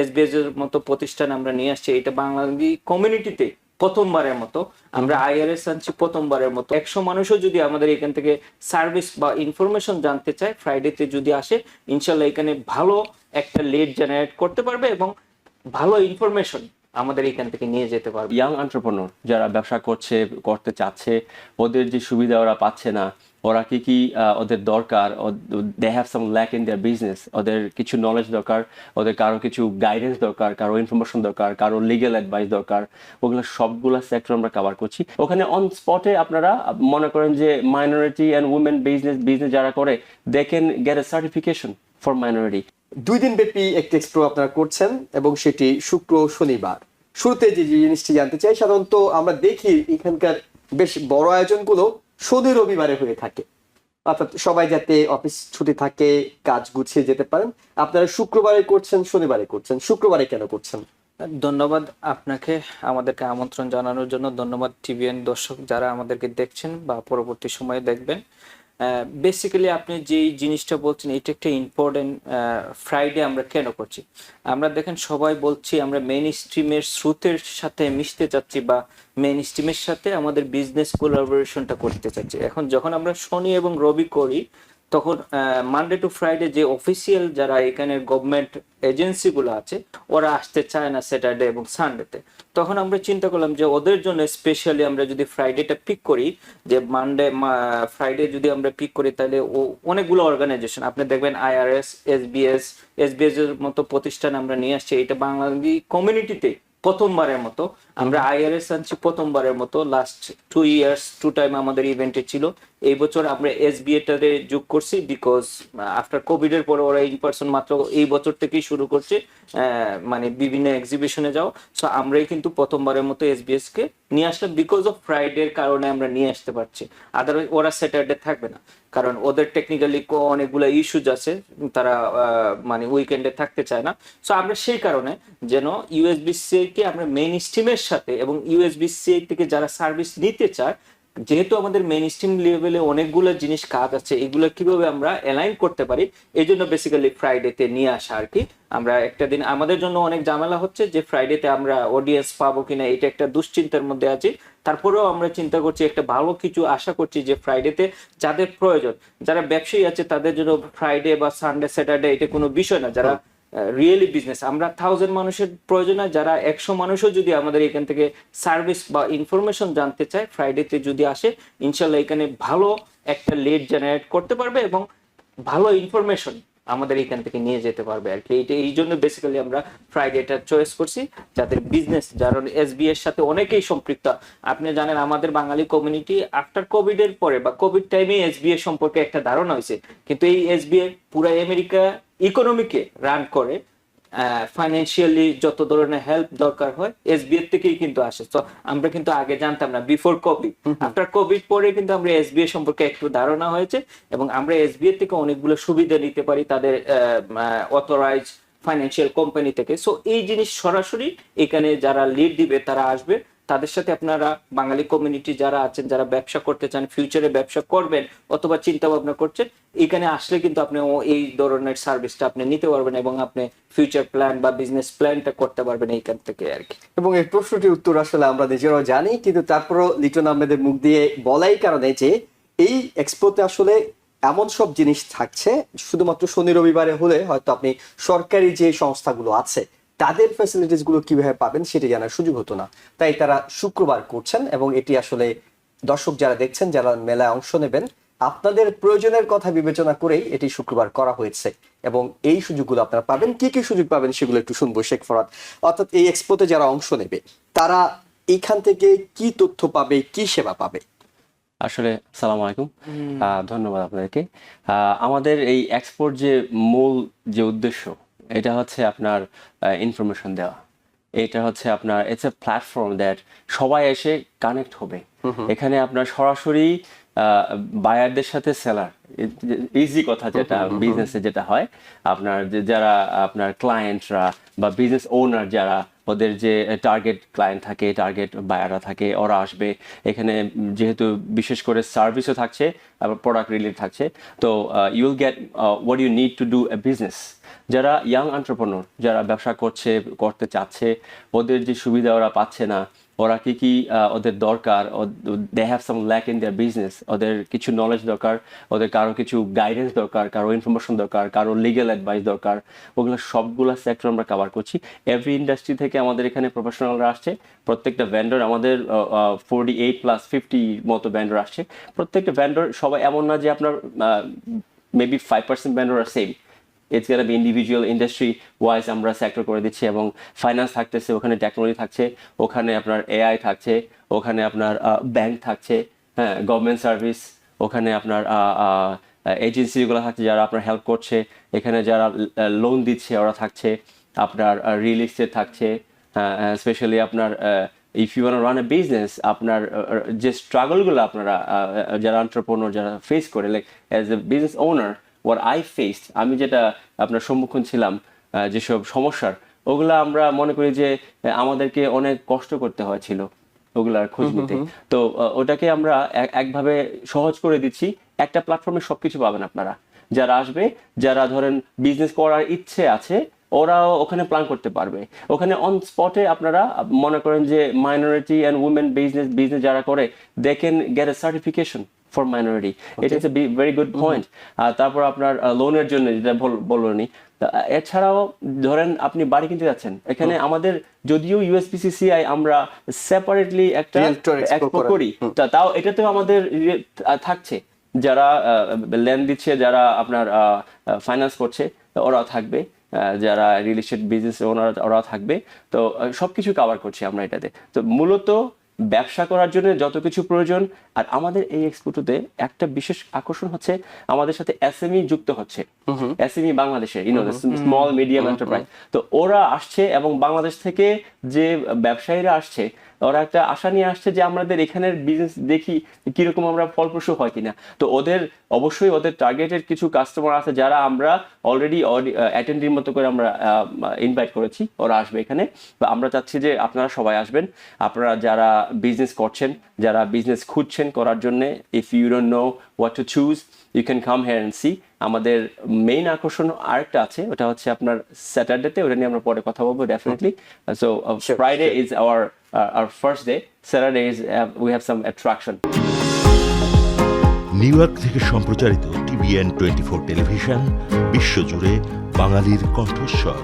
SBS এর মতো প্রতিষ্ঠান আমরা নিয়ে আসছি। এটা বাংলাদেশি কমিউনিটিতে প্রথমবারের মতো। আমরা আইআরএস আনছি প্রথমবারের মতো। একশো মানুষও যদি আমাদের এখান থেকে সার্ভিস বা ইনফরমেশন জানতে চায় ফ্রাইডেতে যদি আসে, ইনশাল্লাহ এখানে ভালো একটা লিড জেনারেট করতে পারবে এবং ভালো ইনফরমেশন আমাদের এখান থেকে নিয়ে যেতে পারবে। ইয়াং এন্টারপ্রেনর যারা ব্যবসা করছে, করতে চাচ্ছে, ওদের যে সুবিধা ওরা পাচ্ছে না ওরা কি কি ওদের দরকার they have some lack in their business ওদের কিছু নলেজ দরকার, ওদের কারও কিছু গাইডেন্স দরকার, কারও ইনফরমেশন দরকার, কারও লিগেল অ্যাডভাইস দরকার, ওগুলো সবগুলো সেক্টর আমরা কভার করছি। ওখানে অন স্পটে আপনারা মনে করেন যে minority and women business business যারা করে they can get a certification for minority দুই দিন ব্যাপী একটি এক্সপ্রো আপনারা করছেন এবং সেটি শুক্র শনিবার। শুরুতে যে জিনিসটি জানতে চাই, সাধারণত আমরা দেখি এখানকার বেশ বড় আয়োজনগুলো শনি রবিবারে হয়ে থাকে। অর্থাৎ সবাই যাতে অফিস ছুটি থাকে, কাজ গুছিয়ে যেতে পারেন। আপনারা শুক্রবারে করছেন, শনিবারে করছেন। শুক্রবারে কেন করছেন? ধন্যবাদ আপনাকে আমাদেরকে আমন্ত্রণ জানানোর জন্য। ধন্যবাদ টিভিএন দর্শক যারা আমাদেরকে দেখছেন বা পরবর্তী সময়ে দেখবেন। বেসিক্যালি আপনি যেই জিনিসটা বলছেন, এটা একটা ইম্পর্টেন্ট ফ্রাইডে আমরা কেন করছি? আমরা দেখেন সবাই বলছি, আমরা মেন স্ট্রিমের স্রোতের সাথে মিশতে চাচ্ছি বা মেন স্ট্রিমের সাথে আমাদের বিজনেস কোলাবোরেশনটা করতে চাচ্ছি। এখন যখন আমরা শনি এবং রবি করি তখন মানডে টু ফ্রাইডে যে অফিসিয়াল যারা এখানে গভর্নমেন্ট এজেন্সিগুলো আছে ওরা আসতে চায় না স্যাটারডে এবং সানডেতে তখন আমরা চিন্তা করলাম যে ওদের জন্য স্পেশালি আমরা যদি ফ্রাইডেটা পিক করি যে মানডে ফ্রাইডে যদি আমরা পিক করি তাহলে ও অনেকগুলো অর্গানাইজেশন আপনি দেখবেন আইআরএস এসবিএস এসবিএস এর মতো প্রতিষ্ঠান আমরা নিয়ে আসছি এটা বাংলাদেশি কমিউনিটিতে প্রথমবারের মতো। আমরা আইআরএস আনছি প্রথমবারের মতো last two years two time আমাদের ইভেন্টে ছিল। এই বছর আমরা এসবিএটারে যোগ করছি বিকজ আফটার কোভিড এর পরে ওরা ইন পার্সন মাত্র এই বছর থেকেই শুরু করছে মানে বিভিন্ন এক্সিবিশনে যাও সো আমরাই কিন্তু প্রথমবারের মতো এসবিএস কে নিয়ে আসলাম বিকজ অফ ফ্রাইডের কারণে আমরা নিয়ে আসতে পারছি। আদারওয়াইজ ওরা স্যাটারডে থাকবে না। কারণ ওদের টেকনিক্যালি অনেকগুলো ইস্যুজ আছে, তারা মানে উইকেন্ডে থাকতে চায় না। সো আমরা সেই কারণে যেন ইউএসবিসিআই কে আমরা মেইন স্ট্রিমের সাথে এবং ইউএসবিসিআই থেকে যারা সার্ভিস নিতে চায় যেহেতু আমাদের মেইন স্ট্রিম লেভেলে অনেকগুলো জিনিস কাজ আছে, এগুলো কীভাবে আমরা অ্যালাইন করতে পারি এই জন্য বেসিক্যালি ফ্রাইডেতে নিয়ে আসা আর কি। আমরা একটা দিন, আমাদের জন্য অনেক ঝামেলা হচ্ছে যে ফ্রাইডেতে আমরা অডিয়েন্স পাবো কিনা, এটা একটা দুশ্চিন্তার মধ্যে আছি। তারপরেও আমরা চিন্তা করছি, একটা ভালো কিছু আশা করছি যে ফ্রাইডেতে যাদের প্রয়োজন, যারা ব্যবসায়ী আছে তাদের জন্য ফ্রাইডে বা সানডে স্যাটারডে এটা কোনো বিষয় না। যারা রিয়েলি বিজনেস আমরা থাউজেন্ড মানুষের প্রয়োজন হয়, যারা একশো মানুষও যদি আমাদের এখান থেকে সার্ভিস বা ইনফরমেশন জানতে চায় ফ্রাইডেতে যদি আসে, ইনশাল্লাহ এখানে ভালো একটা লেট জেনারেট করতে পারবে এবং ভালো ইনফরমেশন আমাদের এখান থেকে নিয়ে যেতে পারবে আর কি। এইটা এই জন্য বেসিক্যালি আমরা ফ্রাইডেটা চয়েস করছি যাদের বিজনেস যারা এসবি এর সাথে অনেকেই সম্পৃক্ত। আপনি জানেন, আমাদের বাঙালি কমিউনিটি আফটার কোভিড এর পরে বা কোভিড টাইমে এসবি এর সম্পর্কে একটা ধারণা হয়েছে। কিন্তু এই এসবিআই পুরো আমেরিকা ইকোনমিকে রান করে ফাইন্যান্সিয়ালি যত ধরনের হেল্প দরকার হয় এস এসবিএর থেকেই কিন্তু আসে। তো আমরা কিন্তু আগে জানতাম না বিফোর কোভিড আফটার কোভিড পরে কিন্তু আমরা এস এসবিএ সম্পর্কে একটু ধারণা হয়েছে এবং আমরা এস এসবিএ থেকে অনেকগুলো সুবিধা নিতে পারি তাদের অথরাইজ ফাইন্যান্সিয়াল কোম্পানি থেকে। সো এই জিনিস সরাসরি এখানে যারা লিড দিবে তারা আসবে। তাদের সাথে আপনারা বাঙালি কমিউনিটি যারা আছেন, যারা ব্যবসা করতে চান ফিউচারে ব্যবসা করবেন অথবা চিন্তা ভাবনা করছেন, এখানে আসলে কিন্তু আপনি এই ধরনের সার্ভিসটা আপনি নিতে পারবেন এবং আপনি ফিউচার প্ল্যান বা বিজনেস প্ল্যানটা করতে পারবেন এইখান থেকে আর কি। এবং এই প্রশ্নটির উত্তর আসলে আমরা নিজেরাও জানি, কিন্তু তারপরও লিটন আহমেদের মুখ দিয়ে বলাই কারণে যে এই এক্সপোতে আসলে এমন সব জিনিস থাকছে, শুধুমাত্র শনি রবিবারে হলে হয়তো আপনি সরকারি যে সংস্থাগুলো আছে তাদের ফ্যাসিলিটিসগুলো কীভাবে পাবেন সেটি জানার সুযোগ হতো না। তাই তারা শুক্রবার করছেন এবং এটি আসলে দর্শক যারা দেখছেন যারা মেলায় অংশ নেবেন আপনাদের প্রয়োজনের কথা বিবেচনা করেই এটি শুক্রবার করা হয়েছে এবং এই সুযোগগুলো আপনারা পাবেন। কি কি সুযোগ পাবেন সেগুলো একটু শুনব শেখ ফরাদ। অর্থাৎ এই এক্সপোতে যারা অংশ নেবে তারা এখান থেকে কি তথ্য পাবে কি সেবা পাবে? আসলে সালাম আলাইকুম। আহ, ধন্যবাদ আপনাদেরকে। আহ, আমাদের এই এক্সপোর্ট যে মূল যে উদ্দেশ্য এটা হচ্ছে আপনার ইনফরমেশন দেওয়া। এটা হচ্ছে আপনার ইটস এ প্ল্যাটফর্ম দ্যাট সবাই এসে কানেক্ট হবে। এখানে আপনার সরাসরি বায়ারদের সাথে সেলার ইজি কথা যেটা বিজনেসে যেটা হয়। আপনার যারা আপনার ক্লায়েন্টরা বা বিজনেস ওনার যারা ওদের যে টার্গেট ক্লায়েন্ট থাকে টার্গেট বায়াররা থাকে, ওরা আসবে। এখানে যেহেতু বিশেষ করে সার্ভিসও থাকছে, আবার প্রোডাক্ট রিলেটেড থাকছে, তো you will get what you need to do a business যারা ইয়াং অন্টারপ্রনর যারা ব্যবসা করছে, করতে চাচ্ছে, ওদের যে সুবিধা ওরা পাচ্ছে না ওরা কি কি ওদের দরকার they have some lack in their business ওদের কিছু নলেজ দরকার, ওদের কারও কিছু গাইডেন্স দরকার, কারও ইনফরমেশন দরকার, কারও লিগেল অ্যাডভাইস দরকার, ওগুলো সবগুলো সেক্টর আমরা কভার করছি। এভরি ইন্ডাস্ট্রি থেকে আমাদের এখানে প্রফেশনালরা আসছে, প্রত্যেকটা ভ্যান্ডর আমাদের ফোরটি এইট প্লাস ফিফটি মতো ভ্যান্ডর আসছে। প্রত্যেকটা ভ্যান্ডর সবাই এমন না যে আপনার maybe five percent vendor R same it's get be individual industry wise আমরা সেক্টর করে দিচ্ছি এবং ফাইন্যান্স থাকতেছে, ওখানে টেকনোলজি থাকছে, ওখানে আপনার এআই থাকছে, ওখানে আপনার ব্যাংক থাকছে হ্যাঁ গভর্নমেন্ট সার্ভিস ওখানে আপনার এজেন্সিগুলো থাকছে যারা আপনার হেল্প করছে, এখানে যারা লোন দিচ্ছে ওরা থাকছে, আপনার রিয়েল এস্টেট থাকছে স্পেশালি আপনার if you want run a business আপনার যে স্ট্রাগলগুলো আপনারা যারা এন্টারপ্রনর যারা ফেস করে like as a business owner where I faced আমি যেটা আপনার সম্মুখীন ছিলাম যেসব সমস্যার ওগুলো আমরা মনে করি যে আমাদেরকে অনেক কষ্ট করতে হয়েছিল ওগুলার খোঁজ নিতে। তো ওটাকে আমরা একভাবে সহজ করে দিচ্ছি একটা প্ল্যাটফর্মে সবকিছু পাবেন আপনারা। যারা আসবে যারা ধরেন বিজনেস করার ইচ্ছে আছে ওরাও ওখানে প্ল্যান করতে পারবে। ওখানে অন স্পটে আপনারা মনে করেন যে minority and women business business যারা করে they can get a certification for minority এটা হচ্ছে ভেরি গুড পয়েন্ট তারপর আপনার লোনের জন্য যেটা বল- বললেনই এছাড়াও ধরেন আপনি বাড়ি কিনতে যাচ্ছেন এখানে আমাদের যদিও ইউএসপিসিসিআই আমরা সেপারেটলি একটা Realtor expo এক্সপো করেন। করি। তা তাও এটাতেও আমাদের ইয়ে, থাকছে। যারা ল্যান্ড দিচ্ছে যারা আপনার ফাইন্যান্স করছে ওরা থাকবে যারা রিয়েল এস্টেট বিজনেস ওনারা ওরা থাকবে তো সবকিছু কভার করছি আমরা এটাতে। তো মূলত ব্যবসা করার জন্য যত কিছু প্রয়োজন, আর আমাদের এই এক্সপোটোতে একটা বিশেষ আকর্ষণ হচ্ছে, আমাদের সাথে এসএমই যুক্ত হচ্ছে। এসএমই বাংলাদেশের ইউনো স্মল মিডিয়াম এন্টারপ্রাইজ তো ওরা আসছে এবং বাংলাদেশ থেকে যে ব্যবসায়ীরা আসছে ওরা একটা আশা নিয়ে আসছে যে আমাদের এখানের বিজনেস দেখি কীরকম আমরা ফলপ্রসূ হয় কিনা। তো ওদের অবশ্যই ওদের টার্গেটের কিছু কাস্টমার আছে যারা আমরা অলরেডি অ্যাটেন্ডির মতো করে আমরা ইনভাইট করেছি। ওরা আসবে এখানে। আমরা চাচ্ছি যে আপনারা সবাই আসবেন। আপনারা যারা বিজনেস করছেন যারা বিজনেস খুঁজছেন করার জন্য if you don't know what to choose you can come here and see আমাদের মেইন আকর্ষণ আরেকটা আছে ওটা হচ্ছে আপনার স্যাটারডেতে ওটা নিয়ে আমরা পরে কথা বলব definitely so Friday uh, our first day. Saturday is uh, we have some attraction. New York সম্প্রচারিত টিভিএন টোয়েন্টি ফোর টেলিভিশন বিশ্বজুড়ে বাঙালির কণ্ঠস্বর।